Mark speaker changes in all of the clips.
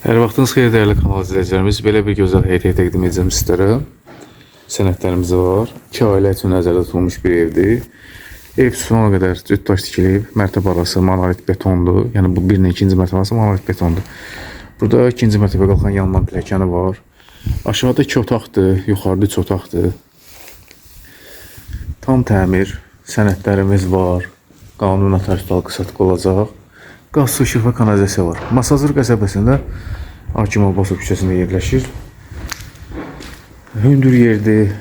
Speaker 1: Hər vaxtınız xeyir dəyərli kanal izləyicilərimiz. Belə bir gözəl heyət təqdim edəcəm sizlərə. Sənədlərimiz var. İki ailə üçün nəzərdə tutulmuş bir evdir. Ev sona qədər cütdaş tikilib. Mərtəbə arası monolit betondur. Yəni bu birinci, ikinci mərtəbə arası monolit betondur. Burada ikinci mərtəbə qalxan yandan pilləkəni var. Aşağıda iki otaqdır, yuxarıda üç otaqdır. Tam təmir, sənədlərimiz var. Qanun notarius dalğı satqı olacaq. Qaz, su, işıq və kanalizasiya var. Masazır qəsəbəsində Hakim Abbasov küçəsində yerləşir. Hündür yerdir,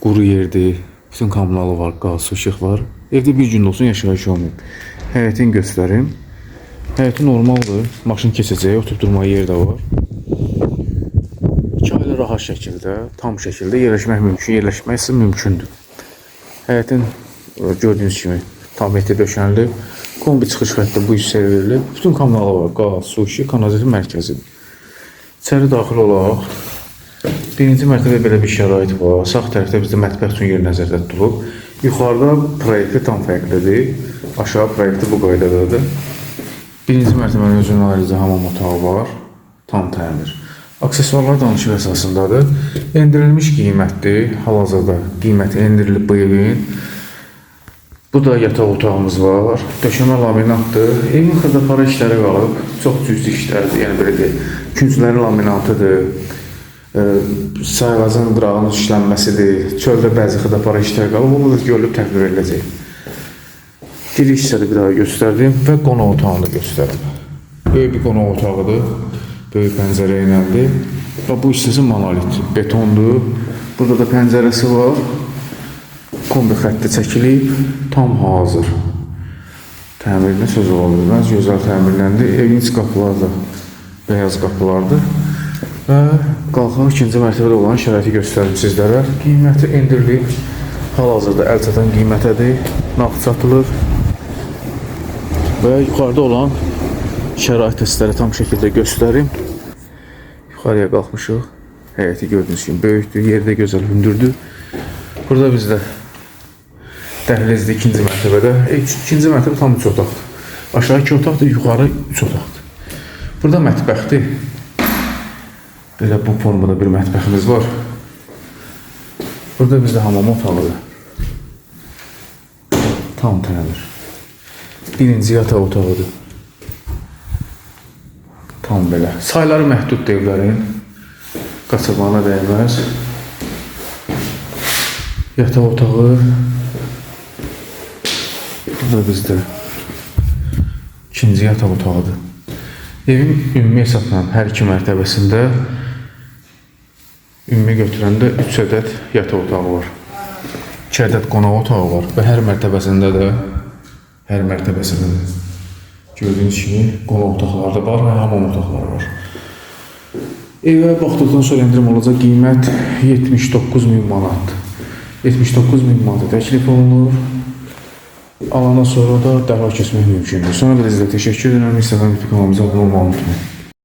Speaker 1: quru yerdir. Bütün kommunalı var, qaz, su, işıq var. Evdə bir gün olsun yaşayış olmayıb. Həyətini göstərim. Həyəti normaldır. Maşın keçəcək, oturub durmağa yer də var. İki ailə rahat şəkildə, tam şəkildə yerləşmək mümkün, yerləşmək isə mümkündür. Həyətin e, gördüyünüz kimi tam metr döşənilib. Kombi çıxış xətti bu hissəyə verilib. Bütün kommunalı var, qaz, su, işıq, kanalizasiya mərkəzidir. İçəri daxil olaq. Birinci mərtəbə belə bir şərait var. Sağ tərəfdə bizdə mətbəx üçün yer nəzərdə tutulub. Yuxarıda proyekti tam fərqlidir. Aşağı proyekti bu qaydadadır. Birinci mərtəbənin özünün ayrıca hamam otağı var. Tam təmir. Aksesuarlar danışıq əsasındadır. Endirilmiş qiymətdir. Hal-hazırda qiyməti endirilib bu evin. Bu da yataq otağımız var. Döşəmə laminatdır. Evin xırdapara işləri qalıb. Çox cüzi işlərdir. Yəni belə deyək, küncləri laminatıdır. E, sayğacın qırağının işlənməsidir. Çöldə bəzi xırdapara işlər qalıb. Onu da görülüb təhvil ediləcək. Giriş hissədə bir daha göstərdim və qonaq otağını göstərdim. Böyük bir qonaq otağıdır. Böyük pəncərə iləndir. Və bu hissəsi monolit, betondur. Burada da pəncərəsi var. Kombi xətti çəkilib, tam hazır. Təmirinə söz ola bilməz, gözəl təmirləndi. Evin iç qapıları da beyaz qapılardır. Və qalxaq ikinci mərtəbədə olan şəraiti göstərim sizlərə. Qiyməti endirilib, hal-hazırda əl çatan qiymətədir, nağd satılır. Və yuxarıda olan şəraiti sizlərə tam şəkildə göstərim. Yuxarıya qalxmışıq. Həyəti gördüyünüz kimi böyükdür, yerdə gözəl hündürdür. Burada bizdə dəhlizdə ikinci mərtəbədə. E, ikinci mərtəbə tam üç otaqdır. Aşağı iki otaqdır, yuxarı üç otaqdır. Burada mətbəxdir. Belə bu formada bir mətbəximiz var. Burada bizdə hamam otağıdır. Tam təmir. Birinci yataq otağıdır. Tam belə. Sayları məhduddur evlərin. Qaçırmağına dəyməz. Yataq otağı. Bu da bizdə ikinci yataq otağıdır. Evin ümumi hesabla hər iki mərtəbəsində ümumi götürəndə 3 ədəd yataq otağı var. 2 ədəd qonaq otağı var və hər mərtəbəsində də hər mərtəbəsində də gördüyünüz kimi qonaq otaqları da var və hamam otaqları var. Evə baxdıqdan sonra endirim olacaq qiymət 79 min manat. 79 min manat təklif olunur. Alana sonra da dərhal keçmək mümkündür. Sonra da sizə təşəkkür edirəm. İnstagram kanalımıza abunə olmağı unutmayın.